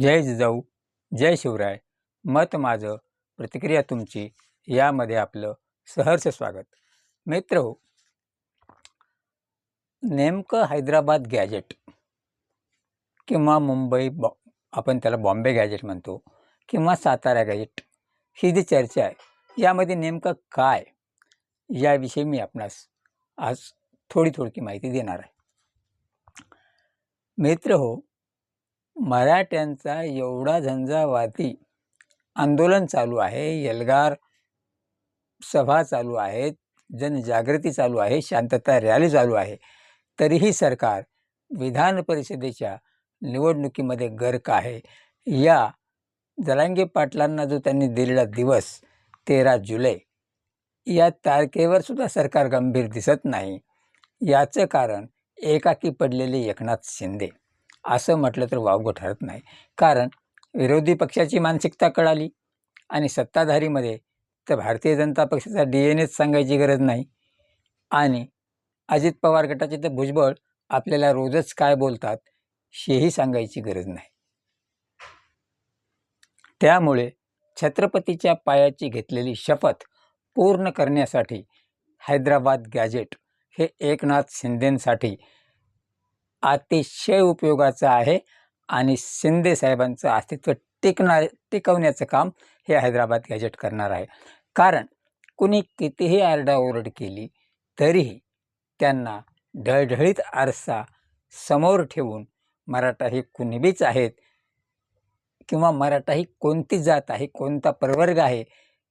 जय जिजाऊ जय शिवराय. मत माझं प्रतिक्रिया तुमची यामध्ये आपलं सहर्ष स्वागत. मित्र हो नेमकं हैदराबाद गॅजेट किंवा मुंबई बॉ आपण त्याला बॉम्बे गॅजेट म्हणतो किंवा सातारा गॅजेट ही जी चर्चा आहे यामध्ये नेमकं काय याविषयी मी आपणास आज थोडी थोडकी माहिती देणार आहे. मित्र हो मराठ्यांचा एवढा झंझावाती आंदोलन चालू आहे. एल्गार सभा चालू आहेत जनजागृती चालू आहे. शांतता रॅली चालू आहे. तरीही सरकार विधान परिषदेच्या निवडणुकीमध्ये गर्क आहे. या जरांगे पाटलांना जो त्यांनी दिलेला दिवस तेरा जुलै या तारखेवर सुद्धा सरकार गंभीर दिसत नाही. याचं कारण एकाकी पडलेले एकनाथ शिंदे. असं म्हटलं तर वावगं ठरत नाही. कारण विरोधी पक्षाची मानसिकता कळाली आणि सत्ताधारीमध्ये तर भारतीय जनता पक्षाचा डी एन एच सांगायची गरज नाही. आणि अजित पवार गटाचे तर भुजबळ आपल्याला रोजच काय बोलतात हेही सांगायची गरज नाही. त्यामुळे छत्रपतीच्या पायाची घेतलेली शपथ पूर्ण करण्यासाठी हैदराबाद गॅजेट हे एकनाथ शिंदेंसाठी अतिशय उपयोगाचं आहे आणि शिंदे साहेबांचं अस्तित्व टिकणार टिकवण्याचं काम हे हैदराबाद गॅजेट करणार आहे. कारण कुणी कितीही आरडाओरड केली तरीही त्यांना ढळढळीत आरसा समोर ठेवून मराठा हे कुणबीच आहेत किंवा मराठा ही कोणती जात आहे कोणता प्रवर्ग आहे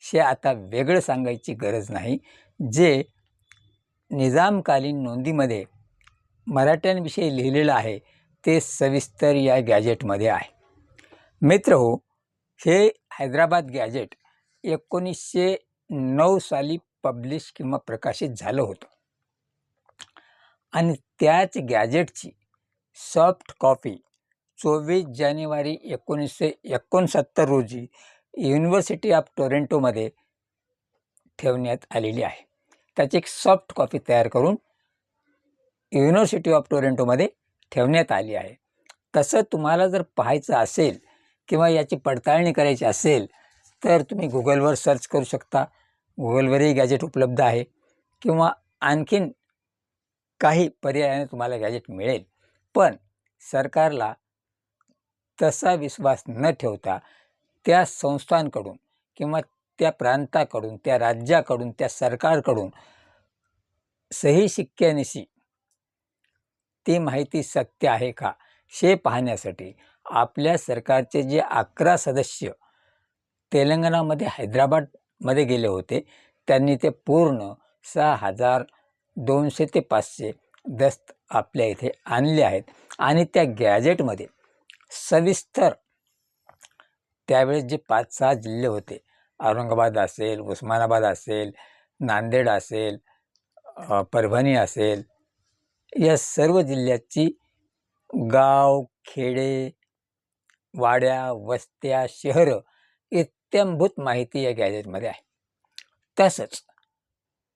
हे आता वेगळं सांगायची गरज नाही. जे निजामकालीन नोंदीमध्ये मराठ्यांविषयी लिहिलेलं आहे ते सविस्तर या गॅजेटमध्ये आहे. मित्र हो हे हैदराबाद गॅजेट एकोणीसशे नऊ साली पब्लिश किंवा प्रकाशित झालं होतं. आणि त्याच गॅजेटची सॉफ्ट कॉपी चोवीस जानेवारी एकोणीसशे एकोणसत्तर रोजी युनिव्हर्सिटी ऑफ टोरेंटोमध्ये ठेवण्यात आलेली आहे. त्याची एक सॉफ्ट कॉपी तयार करून युनिव्हर्सिटी ऑफ टोरेंटोमध्ये ठेवण्यात आली आहे. तसं तुम्हाला जर पाहायचं असेल किंवा याची पडताळणी करायची असेल तर तुम्ही गुगलवर सर्च करू शकता. गुगलवरही गॅजेट उपलब्ध आहे. किंवा आणखीन काही पर्यायाने तुम्हाला गॅजेट मिळेल. पण सरकारला तसा विश्वास न ठेवता त्या संस्थांकडून किंवा त्या प्रांताकडून त्या राज्याकडून त्या सरकारकडून सही शिक्क्यानिशी ती माहिती सत्य आहे का? हे पाहण्यासाठी आपल्या सरकारचे जे अकरा सदस्य तेलंगणामध्ये हैदराबादमध्ये गेले होते त्यांनी ते पूर्ण सहा हजार दोनशे ते पाचशे दस्त आपल्या इथे आणले आहेत. आणि त्या गॅजेटमध्ये सविस्तर त्यावेळेस जे पाच सहा जिल्हे होते औरंगाबाद असेल उस्मानाबाद असेल नांदेड असेल परभणी असेल या सर्व जिल्ह्याची गाव खेडे वाड्या वस्त्या शहरं इत्यंभूत माहिती या गॅजेटमध्ये आहे. तसंच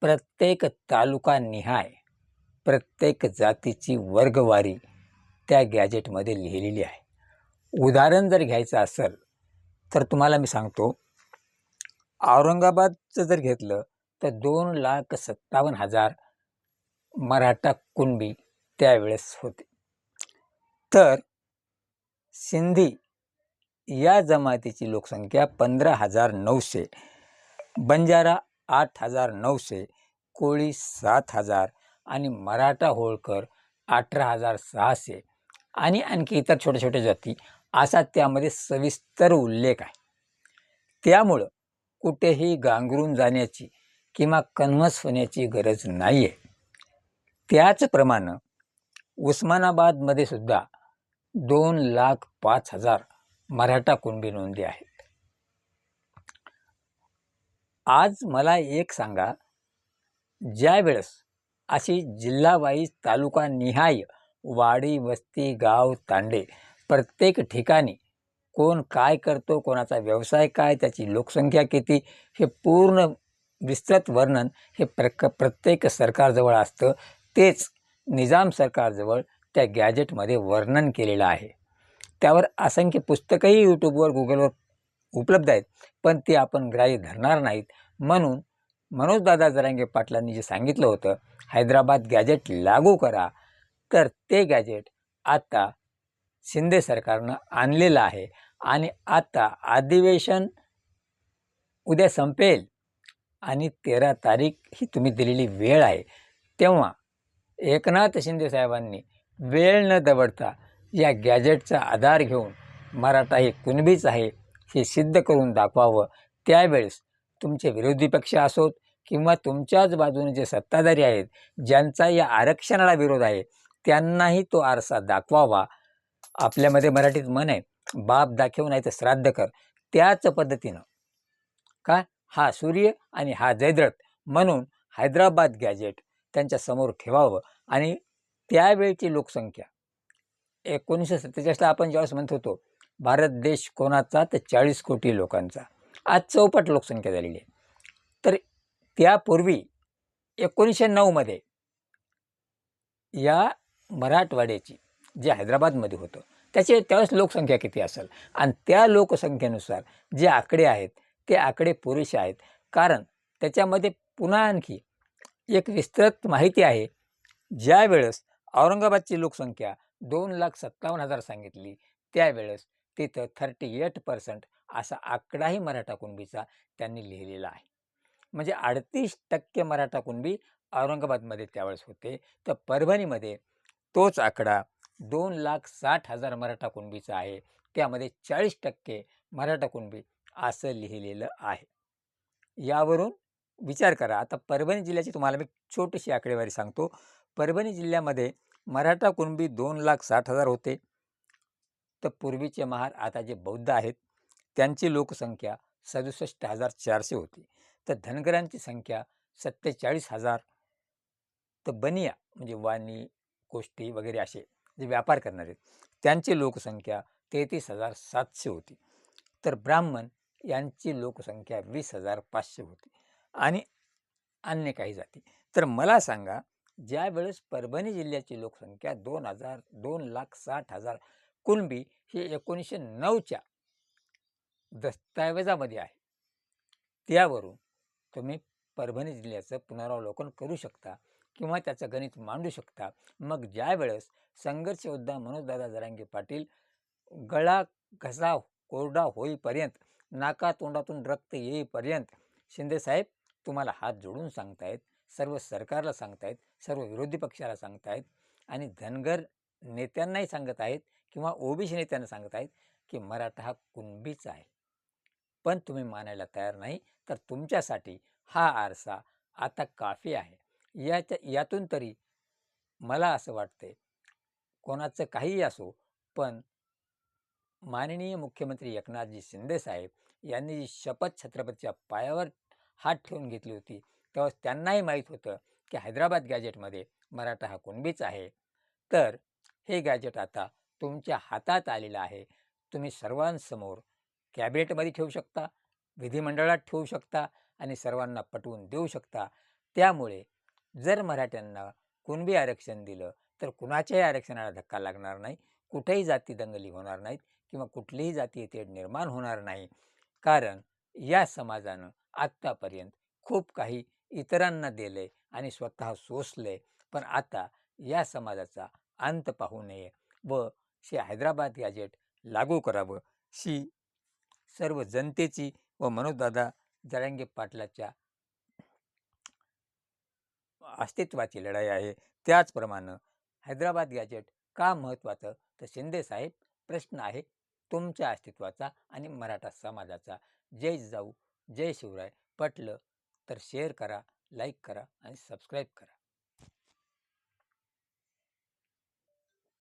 प्रत्येक तालुका निहाय प्रत्येक जातीची वर्गवारी त्या गॅजेटमध्ये लिहिलेली आहे. उदाहरण जर घ्यायचं असेल तर तुम्हाला मी सांगतो औरंगाबादचं जर घेतलं तर दोन लाख सत्तावन्न हजार मराठा कुणबी त्यावेळेस होते. तर सिंधी या जमातीची लोकसंख्या पंधरा हजार नऊशे बंजारा आठ हजार नऊशे कोळी सात हजार आणि मराठा होळकर अठरा हजार सहाशे आणि आणखी इतर छोट्या छोट्या जाती असा त्यामध्ये सविस्तर उल्लेख आहे. त्यामुळं कुठेही गांगरून जाण्याची किंवा कन्वस होण्याची गरज नाही आहे त्याचप्रमाणे उस्मानाबादमध्ये सुद्धा दोन लाख पाच हजार मराठा कुणबी नोंदी आहेत. आज मला एक सांगा ज्या वेळेस अशी जिल्हावाईज तालुका निहाय वाडी वस्ती गाव तांडे प्रत्येक ठिकाणी कोण काय करतो कोणाचा व्यवसाय काय त्याची लोकसंख्या किती हे पूर्ण विस्तृत वर्णन हे प्रक प्रत्येक सरकारजवळ असतं. तेच निजाम सरकारजवळ त्या गॅजेटमध्ये वर्णन केलेलं आहे. त्यावर असंख्य पुस्तकंही यूट्यूबवर गुगलवर उपलब्ध आहेत पण ते आपण ग्राह्य धरणार नाहीत. म्हणून मनोजदादा जरांगे पाटलांनी जे सांगितलं होतं हैदराबाद गॅजेट लागू करा. तर ते गॅजेट आता शिंदे सरकारनं आणलेलं आहे आणि आता अधिवेशन उद्या संपेल आणि तेरा तारीख ही तुम्ही दिलेली वेळ आहे. तेव्हा एकनाथ शिंदे साहेबांनी वेळ न दवडता या गॅजेटचा आधार घेऊन मराठा हे कुणबीच आहे हे सिद्ध करून दाखवावं. त्यावेळेस तुमचे विरोधी पक्ष असोत किंवा तुमच्याच बाजूने जे सत्ताधारी आहेत ज्यांचा या आरक्षणाला विरोध आहे त्यांनाही तो आरसा दाखवावा. आपल्यामध्ये मराठीत मन आहे बाप दाखवून नाही तर श्राद्ध कर. त्याच पद्धतीनं का? हा सूर्य आणि हा जयद्रथ म्हणून हैदराबाद गॅजेट त्यांच्यासमोर ठेवावं आणि त्यावेळची लोकसंख्या. एकोणीसशे सत्तेचाळीसला आपण ज्यावेळेस म्हणत होतो भारत देश कोणाचा तर चाळीस कोटी लोकांचा. आज चौपट लोकसंख्या झालेली आहे. तर त्यापूर्वी एकोणीसशे नऊमध्ये या मराठवाड्याची जे हैदराबादमध्ये होतं त्याचे त्यावेळेस लोकसंख्या किती असेल? आणि त्या लोकसंख्येनुसार जे आकडे आहेत ते आकडे पुरेसे आहेत. कारण त्याच्यामध्ये पुन्हा आणखी एक विस्तृत माहिती आहे. ज्यावेळेस औरंगाबादची लोकसंख्या दोन लाख सत्तावन्न हजार सांगितली त्यावेळेस तिथं थर्टी एट पर्सेंट असा आकडाही मराठा कुणबीचा त्यांनी लिहिलेला आहे. म्हणजे अडतीस टक्के मराठा कुणबी औरंगाबादमध्ये त्यावेळेस होते. तर परभणीमध्ये तोच आकडा दोन लाख साठ हजार मराठा कुणबीचा आहे. त्यामध्ये चाळीस टक्के मराठा कुणबी असं लिहिलेलं आहे. यावरून विचार करा. आता परभणी जिल्ह्याची तुम्हाला मी छोटीशी आकडेवारी सांगतो. परभणी जिल्ह्यामध्ये मराठा कुणबी दोन लाख साठ हजार होते. तर पूर्वीचे महार आता जे बौद्ध आहेत त्यांची लोकसंख्या सदुसष्ट हजार चारशे होती. तर धनगरांची संख्या सत्तेचाळीस हजार. तर बनिया म्हणजे वाणी कोष्टी वगैरे असे जे व्यापार करणारे त्यांची लोकसंख्या तेहतीस हजार सातशे होती. तर ब्राह्मण यांची लोकसंख्या वीस हजार पाचशे होती. आणि अन्य काही जाती. तर मला सांगा ज्यावेळेस परभणी जिल्ह्याची लोकसंख्या दोन हजार दोन लाख साठ हजार कुणबी ही एकोणीसशे नऊच्या दस्तऐवजामध्ये आहे. त्यावरून तुम्ही परभणी जिल्ह्याचं पुनरावलोकन करू शकता किंवा त्याचं गणित मांडू शकता. मग ज्यावेळेस संघर्ष योद्धा मनोजदादा जरांगे पाटील गळा घसा कोरडा होईपर्यंत नाका तोंडातून रक्त येईपर्यंत शिंदेसाहेब तुम्हाला हात जोडून सांगतायत सर्व सरकारला सांगतायत सर्व विरोधी पक्षाला सांगतायत आणि धनगर नेत्यांनाही सांगत आहेत किंवा ओबीसी नेत्यांना सांगत आहेत की मराठा हा कुणबीचा आहे. पण तुम्ही मानायला तयार नाही तर तुमच्यासाठी हा आरसा आता काफी आहे. याच्या यातून तरी मला असं वाटते कोणाचं काहीही असो पण माननीय मुख्यमंत्री एकनाथजी शिंदेसाहेब यांनी जी शपथ छत्रपतीच्या पायावर हात ठेवून घेतली होती. तेव्हा त्यांनाही माहीत होतं की हैदराबाद गॅजेटमध्ये मराठा हा कुणबीच आहे. तर हे गॅजेट आता तुमच्या हातात आलेलं आहे. तुम्ही सर्वांसमोर कॅबिनेटमध्ये ठेवू शकता विधिमंडळात ठेवू शकता आणि सर्वांना पटवून देऊ शकता. त्यामुळे जर मराठ्यांना कुणबी आरक्षण दिलं तर कुणाच्याही आरक्षणाला धक्का लागणार नाही. कुठेही जाती दंगली होणार नाहीत किंवा कुठलीही जाती तेढ निर्माण होणार नाही. कारण या समाजानं आत्तापर्यंत खूप काही इतरांना दिले आणि स्वतः सोसले. पण आता या समाजाचा अंत पाहू नये व शे हैदराबाद गॅजेट लागू करावं. शी सर्व जनतेची व मनोजदादा जरांगे पाटलाच्या अस्तित्वाची लढाई आहे. त्याचप्रमाणे हैदराबाद गॅजेट का महत्त्वाचं? तर शिंदेसाहेब प्रश्न आहे तुमच्या अस्तित्वाचा आणि मराठा समाजाचा. जय जाऊ. जय शिवराय. पटलं तर शेअर करा लाईक करा आणि सबस्क्राईब करा.